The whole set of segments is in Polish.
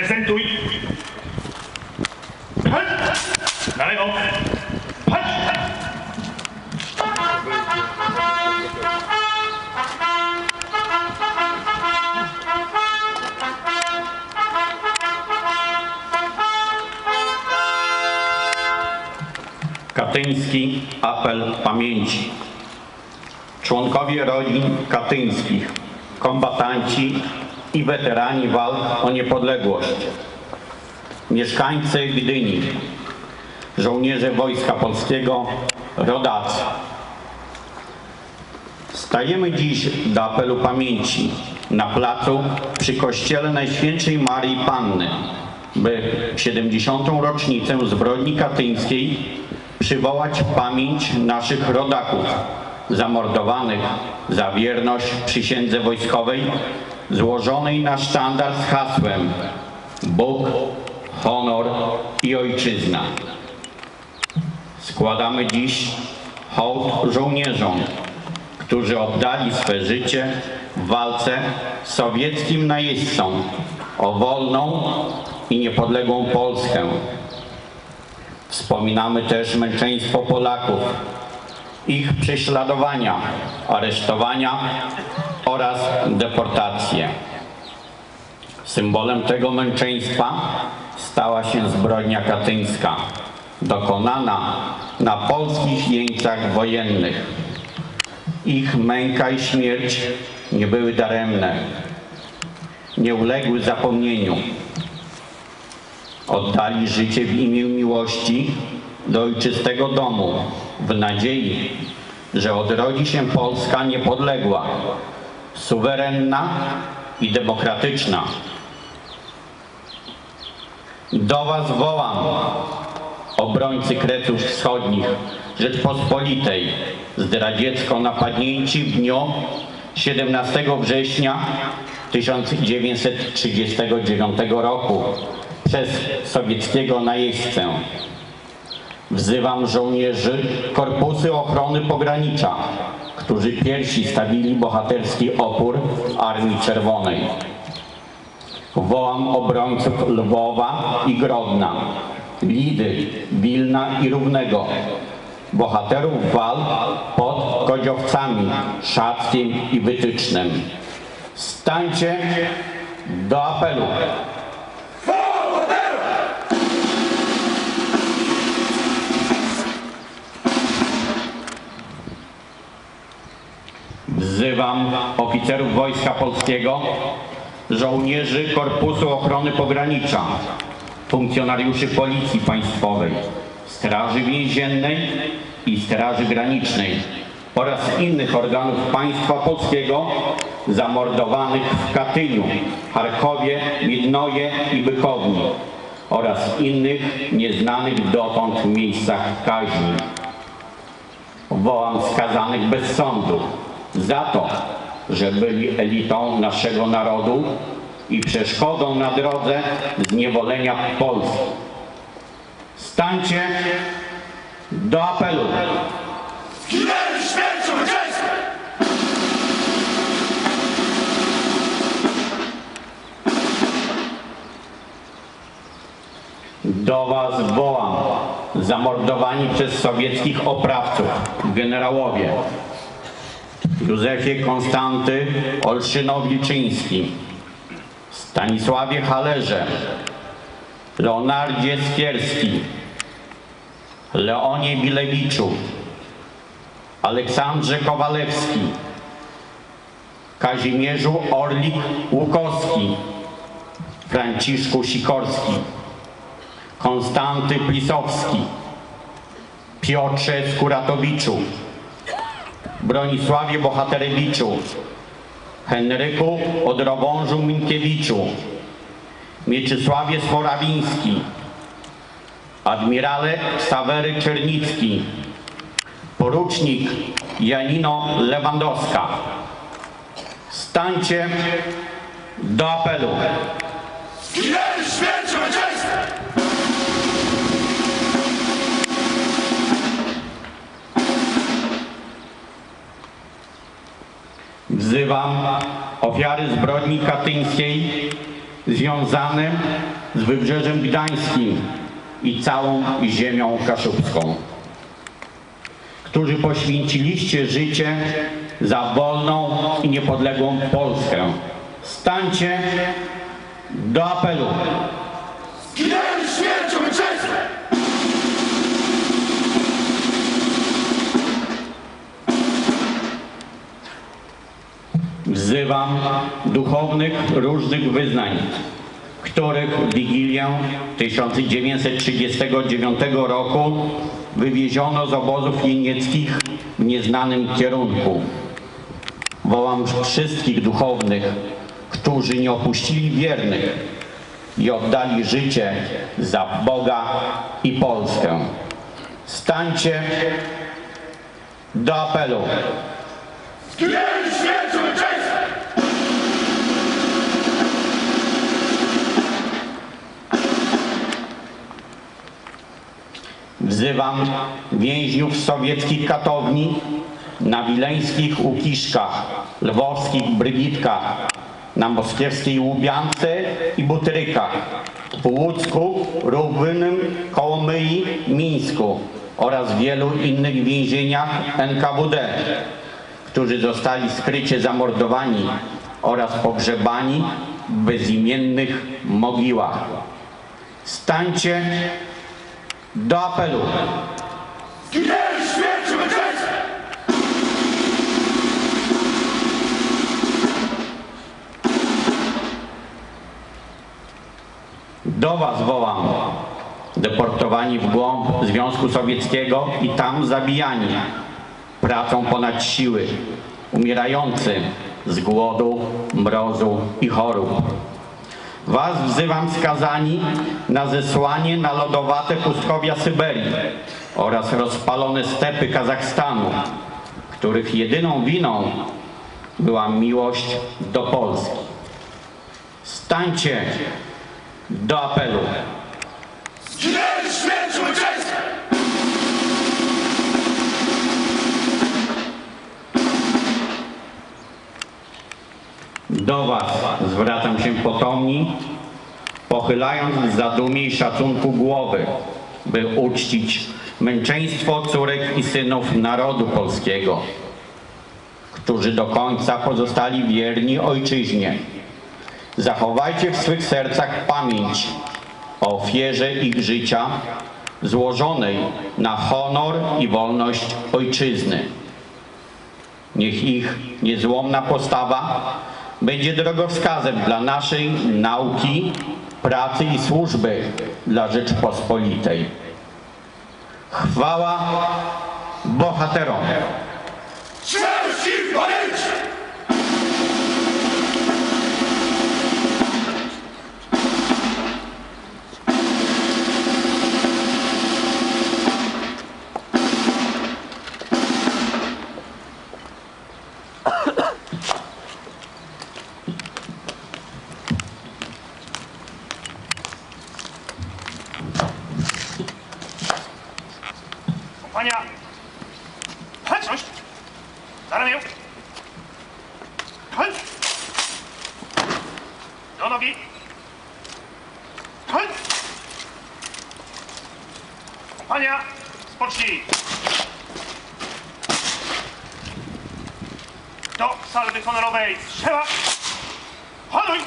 Prezentuj. Katyński apel pamięci. Członkowie rodzin katyńskich, kombatanci i weterani walk o niepodległość. Mieszkańcy Gdyni, żołnierze Wojska Polskiego, rodacy. Stajemy dziś do apelu pamięci na placu przy kościele Najświętszej Marii Panny, by w 70. rocznicę zbrodni katyńskiej przywołać pamięć naszych rodaków zamordowanych za wierność przysiędze wojskowej złożonej na sztandar z hasłem Bóg, honor i ojczyzna. Składamy dziś hołd żołnierzom, którzy oddali swe życie w walce z sowieckim najeźdźcą o wolną i niepodległą Polskę. Wspominamy też męczeństwo Polaków, ich prześladowania, aresztowania oraz deportacje. Symbolem tego męczeństwa stała się zbrodnia katyńska, dokonana na polskich jeńcach wojennych. Ich męka i śmierć nie były daremne, nie uległy zapomnieniu. Oddali życie w imię miłości do ojczystego domu, w nadziei, że odrodzi się Polska niepodległa, suwerenna i demokratyczna. Do Was wołam, obrońcy Kreców Wschodnich Rzeczpospolitej, zdradziecko napadnięci w dniu 17 września 1939 roku przez sowieckiego najeźdźcę. Wzywam żołnierzy Korpusy Ochrony Pogranicza, którzy pierwsi stawili bohaterski opór Armii Czerwonej. Wołam obrońców Lwowa i Grodna, Lidy, Wilna i Równego, bohaterów walk pod Kodziowcami, Szackiem i Wytycznem. Stańcie do apelu. Wzywam oficerów Wojska Polskiego, żołnierzy Korpusu Ochrony Pogranicza, funkcjonariuszy Policji Państwowej, Straży Więziennej i Straży Granicznej oraz innych organów państwa polskiego zamordowanych w Katyniu, Charkowie, Miednoje i Bykowni oraz innych nieznanych dotąd miejscach kaźni. Wołam skazanych bez sądu za to, że byli elitą naszego narodu i przeszkodą na drodze zniewolenia Polski. Stańcie do apelu. Do Was wołam, zamordowani przez sowieckich oprawców, generałowie Józefie Konstanty Olszynow-Wilczyński, Stanisławie Halerze, Leonardzie Skierski, Leonie Bilewiczu, Aleksandrze Kowalewski, Kazimierzu Orlik-Łukowski, Franciszku Sikorski, Konstanty Plisowski, Piotrze Skuratowiczu, Bronisławie Bohaterewiczu, Henryku Odrowążu Minkiewiczu, Mieczysławie Sporawiński, admirale Sawery Czernicki, porucznik Janino Lewandowska. Stańcie do apelu. Zginęli śmiercią zwycięstwa. Wzywam ofiary zbrodni katyńskiej związanym z Wybrzeżem Gdańskim i całą ziemią kaszubską, którzy poświęciliście życie za wolną i niepodległą Polskę. Stańcie do apelu. Wzywam duchownych różnych wyznań, których w Wigilię 1939 roku wywieziono z obozów niemieckich w nieznanym kierunku. Wołam wszystkich duchownych, którzy nie opuścili wiernych i oddali życie za Boga i Polskę. Stańcie do apelu. Wzywam więźniów sowieckich katowni na wileńskich Łukiszkach, lwowskich Brygitkach, na moskiewskiej Łubiance i Butrykach, w Łódzku, Równym, Kołomyi, Mińsku oraz wielu innych więzieniach NKWD, którzy zostali skrycie zamordowani oraz pogrzebani w bezimiennych mogiłach. Stańcie do apelu. Śmiercią ojczyzny! Do Was wołam, deportowani w głąb Związku Sowieckiego i tam zabijani, pracą ponad siły, umierający z głodu, mrozu i chorób. Was wzywam skazani na zesłanie na lodowate pustkowia Syberii oraz rozpalone stepy Kazachstanu, których jedyną winą była miłość do Polski. Stańcie do apelu. Zginęli śmiercią ojczyzny! Do Was zwracam się potomni, pochylając w zadumie i szacunku głowy, by uczcić męczeństwo córek i synów narodu polskiego, którzy do końca pozostali wierni ojczyźnie. Zachowajcie w swych sercach pamięć o ofierze ich życia złożonej na honor i wolność ojczyzny. Niech ich niezłomna postawa będzie drogowskazem dla naszej nauki, pracy i służby dla Rzeczypospolitej. Chwała bohaterom! Do nogi! Chodź! Kompania! Spocznij! Do salwy honorowej strzela! Hoduj!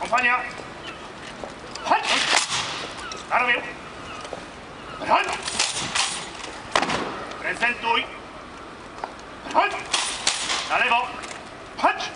Kompania! Chodź! Na ramię! Chodź! Prezentuj! Chodź! Na lewo! Chodź!